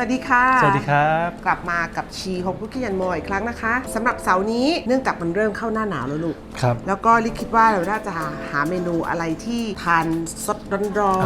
สวัสดีค่ะ สวัสดีครับ กลับมากับชีโฮมคุกกี้ยันโมอีกครั้งนะคะสำหรับเสาร์นี้เนื่องจากมันเริ่มเข้าหน้าหนาวแล้วลูกครับแล้วก็ลิคิดว่าเราน่าจะหาหาเมนูอะไรที่ทานสดร้อ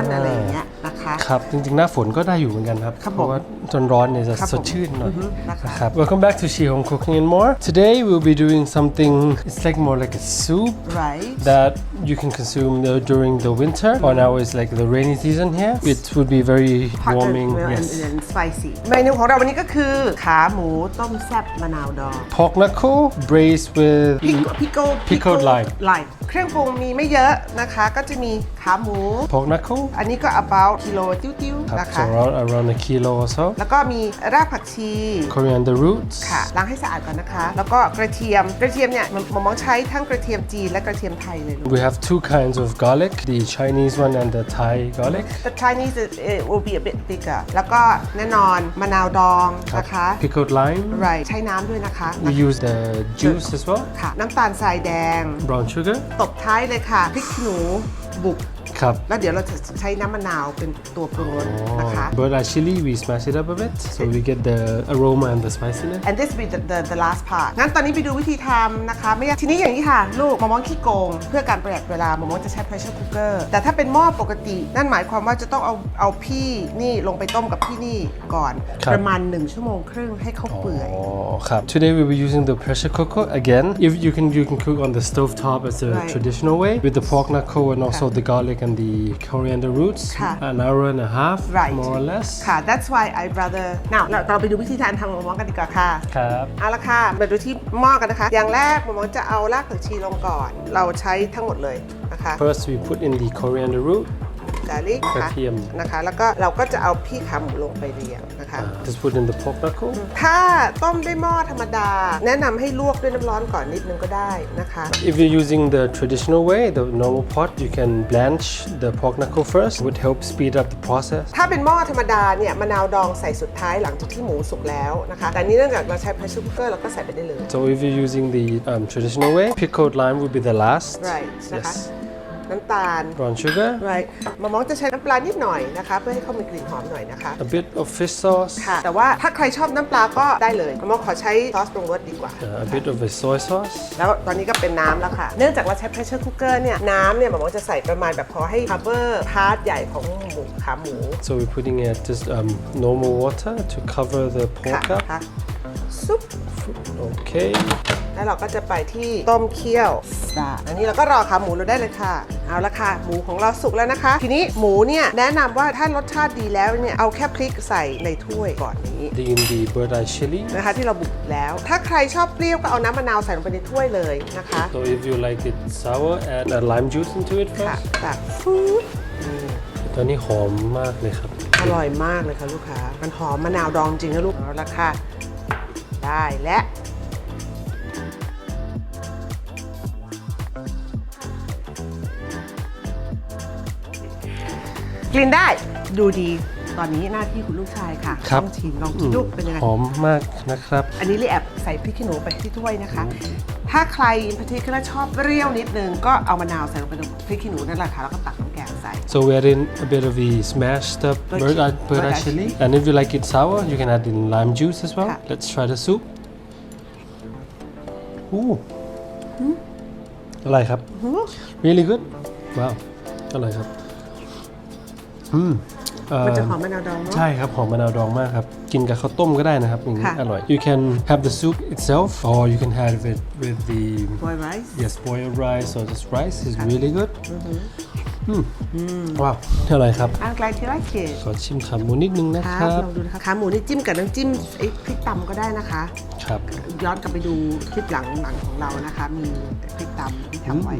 นๆอ่าอะไรอย่างเงี้ยนะคะครับจริงๆ หน้าฝนก็ได้อยู่เหมือนกันครับครับผมเพราะว่าจนร้อนเนี่ยจะครับผมสดชื่นหน่อยอือฮึนะคะนะครับ Welcome back to She Home Cooking and More Today we'll be doing something it's like more like a soup right that you can consume the, during the winter or now it's like the rainy season here it would be very hot warming and, yes and, and spicy เมนูของเราวันนี้ก็คือ ขาหมูต้มแซ่บมะนาวดอง pork knuckle braised with พิกพิโก้ Pickled lime ไลม์เครื่องปรุงมีไม่เยอะนะคะ ก็จะมีขาหมู pork knuckle อันนี้ก็ about กิโลติ้วครับๆนะ so คะ around around a kilo or so แล้วก็มีรากผักชี coriander roots ค่ะล้างให้สะอาดก่อนนะคะ แล้วก็กระเทียมกระเทียมเนี่ยมันมองใช้ทั้งกระเทียมจีนและกระเทียมไทยเลยลูก we have two kinds of garlic the Chinese one and the Thai garlic The Chinese it, it will be a bit bigger แล้วก็แน่นอนมะนาวดองนะคะ pickled lime right ใช้น้ำด้วยนะคะ we use the juice as well ค่ะ น้ำตาลทรายแดง brown sugar ตบท้ายเลยค่ะพริกขี้หนูบุก ครับ แล้วเดี๋ยวเราจะใช้น้ำมะนาวเป็นตัวปรุงรสนะคะ but actually we smash it up a bit so we get the aroma and the spiciness and this will be the, the, the last part งั้นตอนนี้ไปดูวิธีทำนะคะ ไม่ยากทีนี้อย่างนี้ค่ะ ลูกมามองขี้โกง เพื่อการประหยัดเวลามามองจะใช้ pressure cooker แต่ถ้าเป็นหม้อปกติ นั่นหมายความว่าจะต้องเอาเอาพี่นี่ลงไปต้มกับพี่นี่ก่อน ครับ ประมาณ 1 ชั่วโมงครึ่งให้เขาเปื่อย Oh, ครับ Today we'll be using the pressure cooker again. If you can, you can cook on the stove top as the Right. traditional way with the pork knuckle and also the garlic and the coriander roots. ค่ะ An hour and a half, Right. more or less. ค่ะ that's why I rather now เราเราไปดูวิธีการทำของมองกันดีกว่าค่ะ ครับ เอาละค่ะ มาดูที่หม้อกันนะคะ อย่างแรกมองจะเอารากผักชีลงก่อน เราใช้ทั้งหมดเลยนะคะ First we put in the coriander root. กาลิกกระเทียม นะคะ แล้วก็เราก็จะเอาพี่ขาหมูลงไปเรียงนะคะ Uh, just put in the pork knuckle. ถ้าต้มด้วยหม้อธรรมดา แนะนำให้ลวกด้วยน้ำร้อนก่อนนิดนึงก็ได้นะคะ If you're using the traditional way, the normal pot, you can blanch the pork knuckle first. It would help speed up the process. ถ้าเป็นหม้อธรรมดาเนี่ยมะนาวดองใส่สุดท้ายหลังจากที่หมูสุกแล้วนะคะ แต่นี่เนื่องจากเราใช้ pressure cooker เราก็ใส่ไปได้เลย So if you're using the um, traditional way, pickled lime would be the last. right นะคะ Yes. น้ำตาล Brown sugar, right มามองจะใช้น้ำปลานิดหน่อยนะคะเพื่อให้เขามีกลิ่นหอมหน่อยนะคะ a bit of fish sauce, ค่ะแต่ว่าถ้าใครชอบน้ำปลาก็ได้เลยมามองขอใช้ซอสปรุงรสดีกว่า uh, a bit of a soy sauce. แล้วตอนนี้ก็เป็นน้ำแล้วค่ะ เนื่องจากว่าใช้ pressure cooker เนี่ยน้ำเนี่ยหมอจะใส่ประมาณแบบพอให้ cover พาร์ทใหญ่ของหมูขาหมู So we're putting it just um, normal water to cover the ค่ะ pork up. ค่ะ ซุป Okay. แล้วเราก็จะไปที่ต้มเคี่ยวสาอันนี้เราก็รอขาหมูเราได้เลยค่ะ เอาละค่ะ หมูของเราสุกแล้วนะคะ ทีนี้หมูเนี่ยแนะนำว่าถ้ารสชาติดีแล้วเนี่ยเอาแค่พริกใส่ในถ้วยก่อนนี้ The, in the bird eye chili. นะคะที่เราบุกแล้ว ถ้าใครชอบเปรี้ยวก็เอาน้ำมะนาวใส่ลงไปในถ้วยเลยนะคะ So if you like it sour, add a lime juice into it ค่ะ first. ตักฟูดตอนนี้หอมมากเลยครับ อร่อยมากเลยค่ะลูกค้า มันหอมมะนาวดองจริงนะลูกเอาละค่ะ ได้และกลิ่นได้ดูดีตอนนี้หน้าที่คุณลูกชายค่ะครับ ต้องชิมลองชิมดูเป็นยังไงหอมมากนะครับ อันนี้เลยแอบใส่พริกขี้หนูไปที่ถ้วยนะคะ ถ้าใครพัทก็ชอบเปรี้ยวนิดนึงก็เอามะนาวใส่ลงไปในพริกขี้หนูนั่นแหละค่ะแล้วก็ตักน้ำแกงใส่ So we add in a bit of the smashed up Bird bird eye, chi- bird bird eye eye chili. chili. And if you like it sour, you can add in lime juice as well. Yeah. Let's try the soup. Ooh. อะไรครับ Really good. Wow. อร่อยครับอืมเอ่อมันจะหอมมะนาวดองเนาะ ใช่ครับ หอมมะนาวดองมากครับ กินกับข้าวต้มก็ได้นะครับอย่างนี้ค่ะอร่อย You can have the soup itself or you can have it with the บอยไรซ์ yes boiled rice or just rice is really good อืมว้าวอร่อยครับ I'm glad you like it ขอชิมขาหมูนิดนึงนะคครัรับบลองดูนะคะขาหมูนี่จิ้มกับน้ำจิ้มไอ้พริกตำก็ได้นะคะ ครับ ย้อนกลับไปดูคลิปหลังหลังของเรานะคะ มีพริกตำที่ทำไว้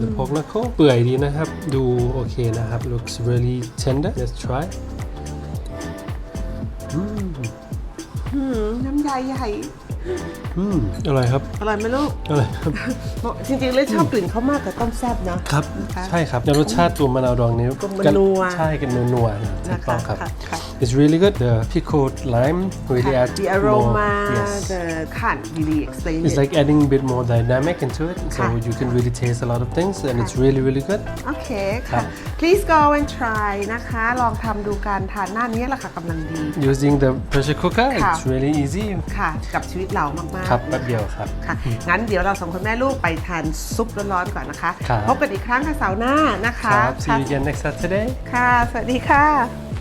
The pork knuckle เปื่อยดีนะครับ ดูโอเคนะครับ looks really tender let's try อืมน้ำใยใหญ่อืมอร่อยครับอร่อยไหมลูกอร่อยครับ จริงๆเลยชอบกลิ่นเขามากกว่าต้มแซ่บเนาะครับนะคะใช่ครับแล้วรสชาติตัวมะนาวดองนี้ก็มันนัวใช่กันนัวๆนะถูนะกต้อคะงครับค่ะค่ะ It's really good. The pickled lime really adds the aroma more, yes. the can't really explain It's it like adding a bit more dynamic into it, so ค่ะ. you can really taste a lot of things, and it's really, really good. โอเคครัค่ะบ please go and try นะคะ ลองทำดูการทานหน้านี้แหละค่ะกำลังดี Using the pressure cooker, ค่ะ. it's really easy. ค่ะ กับชีวิตเรามากๆครับแป๊บเดียวครับ ค่ะ งั้นเดี๋ยวเราสองคนแม่ลูกไปทานซุปร้อนๆก่อนนะคะ ครับ พบกันอีกครั้งค่ะเสาร์หน้านะคะครับ See you again next Saturday. ค่ะ สวัสดีค่ะ